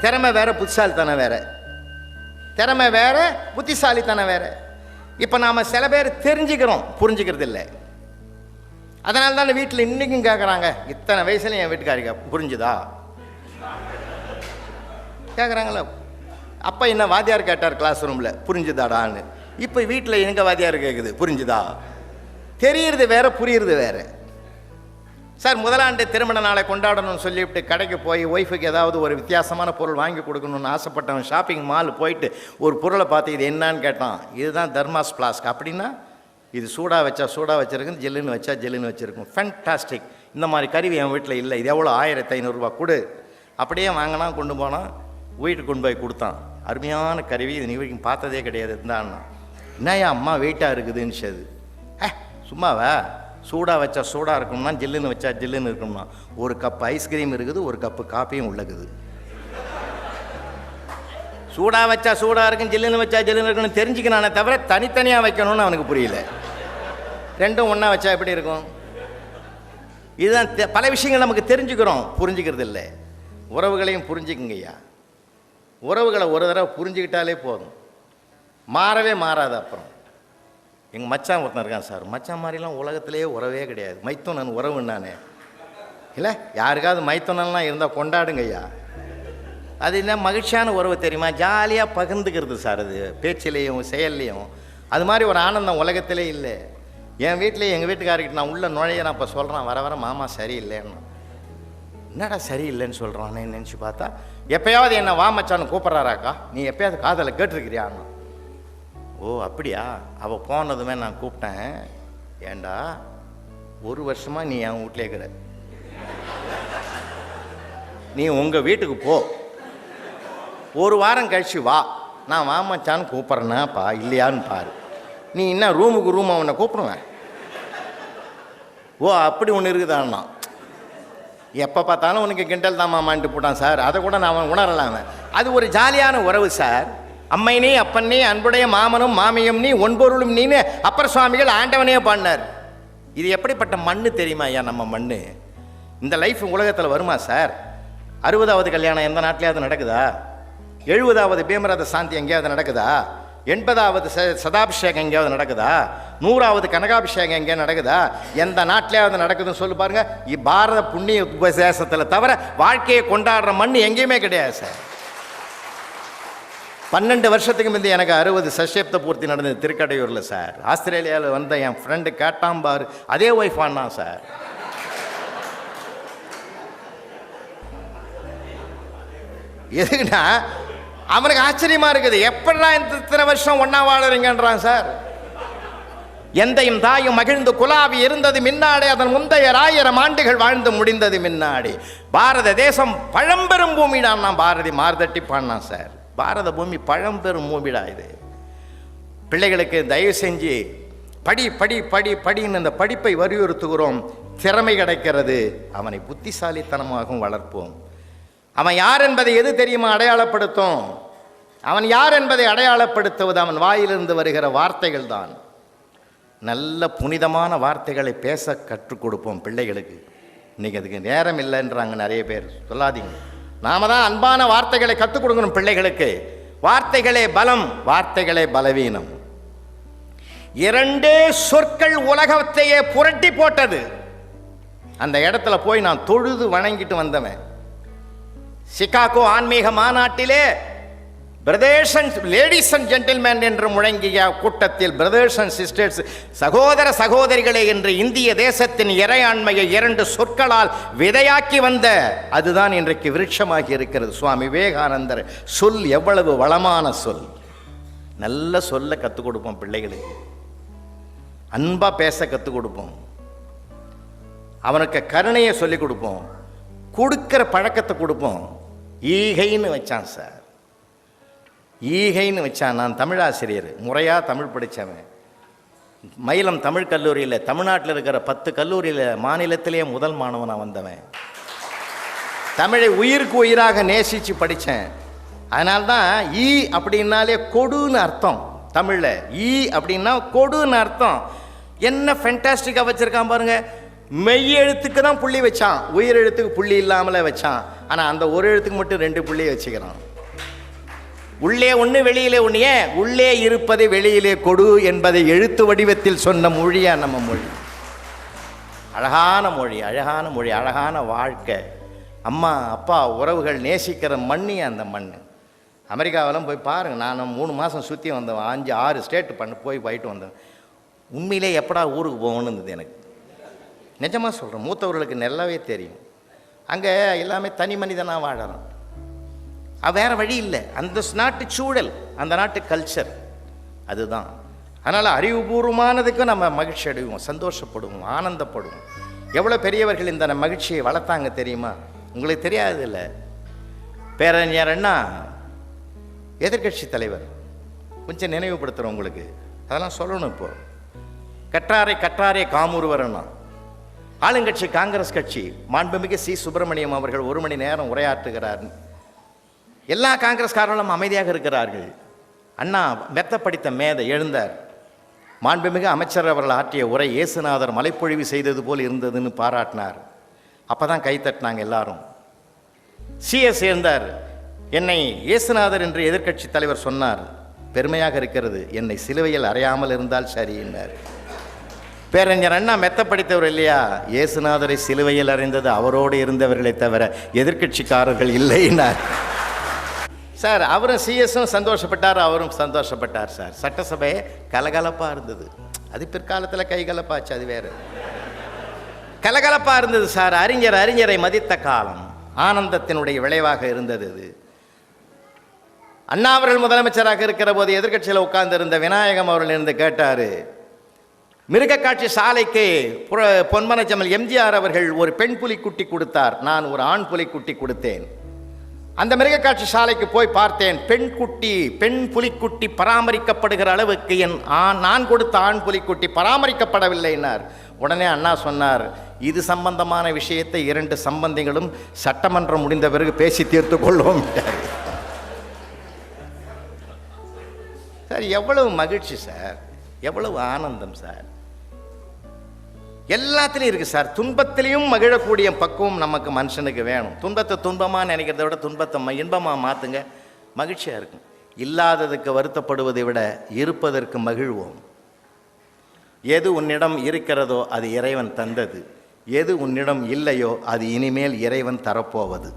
திறமை வேற புத்திசாலித்தனம் வேற. திறமை வேற புத்திசாலித்தனம் வேற. இப்போ நாம் சில பேர் தெரிஞ்சுக்கிறோம் புரிஞ்சுக்கிறது இல்லை. அதனால தான் வீட்டில் இன்றைக்கும் கேட்குறாங்க இத்தனை வயசுல என் வீட்டுக்காரிக்க புரிஞ்சுதா? கேட்குறாங்களா அப்பா என்ன வாத்தியார் கேட்டார் கிளாஸ் ரூமில் புரிஞ்சுதாடான்னு. இப்போ வீட்டில் எங்கள் வாத்தியார் கேட்குது புரிஞ்சுதா? தெரியறது வேற புரியுறது வேற. சார் முதலாண்டு திருமண நாளை கொண்டாடணும்னு சொல்லிவிட்டு கடைக்கு போய் ஒய்ஃபுக்கு ஏதாவது ஒரு வித்தியாசமான பொருள் வாங்கி கொடுக்கணும்னு ஆசைப்பட்டவன் ஷாப்பிங் மால் போயிட்டு ஒரு பொருளை பார்த்து இது என்னன்னு? கேட்டான். இதுதான் தர்மாஸ் பிளாஸ்க் அப்படின்னா இது சூடாக வச்சா சூடாக வச்சுருக்கும் ஜெல்லுன்னு வச்சா ஜெல்லுன்னு வச்சுருக்கும். ஃபேன்டாஸ்டிக் இந்த மாதிரி கருவி என் வீட்டில் இல்லை. இது எவ்வளோ? ஆயிரத்தி ஐநூறுரூவா கொடு. அப்படியே வாங்கினா கொண்டு போனான். வீட்டுக்கு கொண்டு போய் கொடுத்தான். அருமையான கருவி. இது நீ வரைக்கும் பார்த்ததே கிடையாது. இருந்தான்னா என்னையா அம்மா வெயிட்டாக இருக்குதுன்னு சது ஏ சும்மாவா? சூடாக வச்சா சூடாக இருக்கணும்னா ஜில்லுன்னு வச்சா ஜில்லுன்னு இருக்கணும்னா ஒரு கப் ஐஸ்கிரீம் இருக்குது ஒரு கப்பு காப்பியும் உள்ளக்குது. சூடாக வச்சா சூடாக இருக்கும் ஜில்லுன்னு வச்சா ஜில்லுன்னு இருக்குன்னு தெரிஞ்சுக்கணானே தவிர தனித்தனியாக வைக்கணும்னு அவனுக்கு புரியல. ரெண்டும் ஒன்றா வச்சா எப்படி இருக்கும்? இதுதான் தெ- பல விஷயங்கள் நமக்கு தெரிஞ்சுக்கிறோம் புரிஞ்சுக்கிறது இல்லை. உறவுகளையும் புரிஞ்சுக்குங்கய்யா உறவுகளை ஒரு தடவை புரிஞ்சுக்கிட்டாலே போதும். மாறவே மாறாது அப்புறம். எங்கள் மச்சான் ஒருத்தன் இருக்கான் சார். மச்சான் மாதிரிலாம் உலகத்திலேயே உறவே கிடையாது. மைத்துனன் உறவு நானே. இல்லை? யாருக்காவது மைத்துனன்லாம் இருந்தால் கொண்டாடுங்க ஐயா. அது என்ன மகிழ்ச்சியான உறவு தெரியுமா? ஜாலியாக பகிர்ந்துக்கிறது சார் அது. பேச்சிலையும் செயல்லையும். அது மாதிரி ஒரு ஆனந்தம் உலகத்திலே இல்லை. என் வீட்டிலே எங்கள் வீட்டுக்காரர்கிட்ட நான் உள்ள நுழைய நான் இப்போ சொல்கிறேன் வர வர மாமா சரியில்லைன்னு. என்னடா சரியில்லைன்னு சொல்கிறான்னு நினச்சி பார்த்தா எப்பயாவது என்ன வாமச்சான்னு கூப்பிட்றாராக்கா. நீ எப்பயாவது காதலை கேட்டிருக்கிறியான்னு. ஓ அப்படியா? அவள் போனதுமே நான் கூப்பிட்டேன். ஏண்டா ஒரு வருஷமாக நீ என் வீட்டிலே இருக்கிற. நீ உங்கள் வீட்டுக்கு போ. ஒரு வாரம் கழிச்சு வா. நான் வா கூப்பிட்றேன்னாப்பா இல்லையான்னு பாரு. நீ என்ன ரூமுக்கு ரூம் அவனை கூப்பிடுவேன்? ஓ அப்படி ஒன்று இருக்குதான்னா. எப்போ பார்த்தாலும் உனக்கு கிண்டல் தான் மாமான்ட்டு போட்டான் சார். அதை கூட நான் உணரலாம். அவன். அது ஒரு ஜாலியான உறவு சார். அம்மை நீ அப்பன் நீ அன்புடைய மாமனும் மாமியும் நீ ஒன்பொருளும் நீன்னு அப்பர் சுவாமிகள் ஆண்டவனே பாடினார். இது எப்படிப்பட்ட மண்ணு தெரியுமா ஐயா நம்ம மண்ணு? இந்த லைஃப் உலகத்தில் வருமா சார்? அறுபதாவது கல்யாணம் எந்த நாட்டிலேயாவது நடக்குதா? எழுபதாவது பீமரத சாந்தி எங்கேயாவது நடக்குதா? எண்பதாவது சதாபிஷேகம் எங்கேயாவது நடக்குதா? நூறாவது கனகாபிஷேகம் எங்கேயாவது நடக்குதா? எந்த நாட்டிலேயாவது நடக்குதுன்னு சொல்லி பாருங்க. பாரத புண்ணிய உபதேசத்தில் தவிர வாழ்க்கையை கொண்டாடுற மண் எங்கேயுமே கிடையாது சார். பன்னெண்டு வருஷத்துக்கு முந்தைய எனக்கு அறுபது சஷ்யப்த பூர்த்தி நடந்தது திருக்கடையூரில் சார். ஆஸ்திரேலியாவில் வந்த என் ஃப்ரெண்டு கேட்டான் பாரு அதே ஒய்ஃப் ஆனான் சார். எதுக்குன்னா அவனுக்கு ஆச்சரியமா இருக்குது. எப்படா இந்த இத்தனை வருஷம் ஒன்றா வாழறீங்கன்றான் சார். எந்தையும் தாயும் மகிழ்ந்து குலாவி இருந்தது மின்னாடி அதன் முந்தைய ஆயிரம் ஆண்டுகள் வாழ்ந்து முடிந்தது மின்னாடி. பாரத தேசம் பழம்பெரும் பூமிடான் நான் பாரதி மார்தட்டி பாடினான் சார். பாரத பூமி பழம்பெரும் பூமிடா இது. பிள்ளைகளுக்கு தயவு செஞ்சு படி படி படி படின்னு அந்த படிப்பை வலியுறுத்துகிறோம். திறமை கிடைக்கிறது. அவனை புத்திசாலித்தனமாகவும் வளர்ப்போம். அவன் யார் என்பதை எது தெரியுமா அடையாளப்படுத்தும்? அவன் யார் என்பதை அடையாளப்படுத்துவது? அவன் வாயிலிருந்து வருகிற வார்த்தைகள் தான். நல்ல புனிதமான வார்த்தைகளை பேச கற்றுக் கொடுப்போம் பிள்ளைகளுக்கு. இன்னைக்கு அதுக்கு நேரம் இல்லைன்றாங்க நிறைய பேர். சொல்லாதீங்க. நாம தான் அன்பான வார்த்தைகளை கற்றுக் கொடுக்கணும் பிள்ளைகளுக்கு. வார்த்தைகளே பலம் வார்த்தைகளே பலவீனம். இரண்டே சொற்கள் உலகத்தையே புரட்டி போட்டது. அந்த இடத்துல போய் நான் தொழுது வணங்கிட்டு வந்தவன். சிகாகோ ஆன்மீக மாநாட்டிலே brothers and ladies and gentlemen என்று முழங்கிய கூட்டத்தில் பிரதர்ஸ் அண்ட் சிஸ்டர்ஸ் சகோதர சகோதரிகளே என்று இந்திய தேசத்தின் இறையாண்மையை இரண்டு சொற்களால் விதையாக்கி வந்த அதுதான் இன்றைக்கு விருட்சமாகி இருக்கிறது. சுவாமி விவேகானந்தர் சொல் எவ்வளவு வளமான சொல். நல்ல சொல்ல கற்றுக் கொடுப்போம் பிள்ளைகளுக்கு. அன்பாக பேச கற்றுக் கொடுப்போம். அவனுக்கு கருணையை சொல்லிக் கொடுப்போம். கொடுக்கிற பழக்கத்தை கொடுப்போம். ஈகைன்னு வச்சான் சார். ஈகைன்னு வச்சான் நான் தமிழாசிரியர். முறையாக தமிழ் படித்தவன் மயிலம் தமிழ் கல்லூரியில் தமிழ்நாட்டில் இருக்கிற பத்து கல்லூரியில் மாநிலத்திலேயே முதல் மாணவனாக வந்தவன். தமிழை உயிருக்கு உயிராக நேசித்து படித்தேன் அதனால்தான் ஈ அப்படின்னாலே கொடுன்னு அர்த்தம். தமிழில் ஈ அப்படின்னா கொடுன்னு அர்த்தம். என்ன ஃபென்டாஸ்டிக்காக வச்சுருக்கான் பாருங்கள் மெய் எழுத்துக்கு தான் புள்ளி வச்சான். உயிர் எழுத்துக்கு புள்ளி இல்லாமலே வச்சான். ஆனால் அந்த ஒரு எழுத்துக்கு மட்டும் ரெண்டு புள்ளியை வச்சுக்கிறான். உள்ளே ஒன்று வெளியிலே ஒன்று ஏன்? உள்ளே இருப்பதை வெளியிலே கொடு என்பதை எழுத்து வடிவத்தில் சொன்ன மொழியா நம்ம மொழி? அழகான மொழி அழகான மொழி அழகான வாழ்க்கை. அம்மா அப்பா உறவுகள் நேசிக்கிற மண்ணி அந்த மண் அமெரிக்காவெல்லாம் போய் பாருங்கள் நான் மூணு மாதம் சுற்றி வந்தேன் அஞ்சு ஆறு ஸ்டேட் பண்ண போய் போயிட்டு வந்தேன். உண்மையிலே எப்படா ஊருக்கு போகணும்னு இருந்தது எனக்கு. நிஜமாக சொல்கிறேன் மூத்தவர்களுக்கு நல்லாவே தெரியும். அங்கே எல்லாமே தனி மனிதனாக வாழறோம். வேறு வழி இல்லை. அந்த நாட்டு சூழல் அந்த நாட்டு கல்ச்சர் அதுதான். அதனால் அறிவுபூர்வமானதுக்கு நம்ம மகிழ்ச்சி அடைவோம் சந்தோஷப்படுவோம் ஆனந்தப்படுவோம். எவ்வளோ பெரியவர்கள் இந்த மகிழ்ச்சியை வளர்த்தாங்க தெரியுமா? உங்களுக்கு தெரியாது இல்லை பேரறிஞர் அண்ணா எதிர்க்கட்சி தலைவர். கொஞ்சம் நினைவுபடுத்துகிறோம் உங்களுக்கு. அதெல்லாம் சொல்லணும் இப்போ. கற்றாரை கற்றாரே காமூருவர் ஆளுங்கட்சி காங்கிரஸ் கட்சி. மாண்புமிகு சி. சுப்பிரமணியம் அவர்கள் ஒரு மணி நேரம் உரையாற்றுகிறார். எல்லா காங்கிரஸ்காரர்களும் அமைதியாக இருக்கிறார்கள். அண்ணா மெத்த படித்த மேதை எழுந்தார். மாண்புமிகு அமைச்சர் அவர்கள் ஆற்றிய உரை இயேசுநாதர் மலைப்பொழிவு செய்தது போல் இருந்ததுன்னு பாராட்டினார். அப்போ தான் கைத்தட்டினாங்க எல்லாரும். சிஎஸ் இருந்தார் என்னை இயேசுநாதர் என்று எதிர்க்கட்சி தலைவர் சொன்னார். பெருமையாக இருக்கிறது. என்னை சிலுவையில் அறையாமல் இருந்தால் சரி என்றார். பேரறிஞர் அண்ணா மெத்த படித்தவர் இல்லையா? இயேசுநாதரை சிலுவையில் அறிந்தது அவரோடு இருந்தவர்களை தவிர எதிர்க்கட்சிக்காரர்கள் இல்லைன்னார் சார் அவரும் சிஎஸும் சந்தோஷப்பட்டார் அவரும் சந்தோஷப்பட்டார் சார். சட்டசபை கலகலப்பாக இருந்தது. அது பிற்காலத்தில் கைகலப்பாச்சு அது வேறு. கலகலப்பாக இருந்தது சார் அறிஞர் அறிஞரை மதித்த காலம். ஆனந்தத்தினுடைய விளைவாக இருந்தது அது அண்ணா அவர்கள் முதலமைச்சராக இருக்கிற போது எதிர்கட்சியில் உட்கார்ந்திருந்த விநாயகம் அவர்கள் இருந்து கேட்டார் மிருகக்காட்சி சாலைக்கு புற பொன்மனச்சமல் எம்ஜிஆர் அவர்கள் ஒரு பெண் புலிக்குட்டி கொடுத்தார். நான் ஒரு ஆண் புலிக்குட்டி கொடுத்தேன். அந்த மிருகக்காட்சி சாலைக்கு போய் பார்த்தேன். பெண் குட்டி பெண் புலிக்குட்டி பராமரிக்கப்படுகிற அளவுக்கு என் ஆண் நான் கொடுத்த ஆண் புலிக்குட்டி பராமரிக்கப்படவில்லைன்னார். உடனே அண்ணா சொன்னார் இது சம்பந்தமான விஷயத்தை இரண்டு சம்பந்திகளும் சட்டமன்றம் முடிந்த பிறகு பேசி தீர்த்து கொள்வோம். சார் எவ்வளவு மகிழ்ச்சி சார். எவ்வளவு ஆனந்தம் சார். எல்லாத்துலேயும் இருக்குது சார். துன்பத்திலையும் மகிழக்கூடிய பக்குவம் நமக்கு மனுஷனுக்கு வேணும். துன்பத்தை துன்பமாக நினைக்கிறத விட துன்பத்தை இன்பமாக மாற்றுங்க மகிழ்ச்சியாக இருக்கும். இல்லாததுக்கு வருத்தப்படுவதை விட இருப்பதற்கு மகிழ்வோம். எது உன்னிடம் இருக்கிறதோ அது இறைவன் தந்தது. எது உன்னிடம் இல்லையோ அது இனிமேல் இறைவன் தரப்போவது.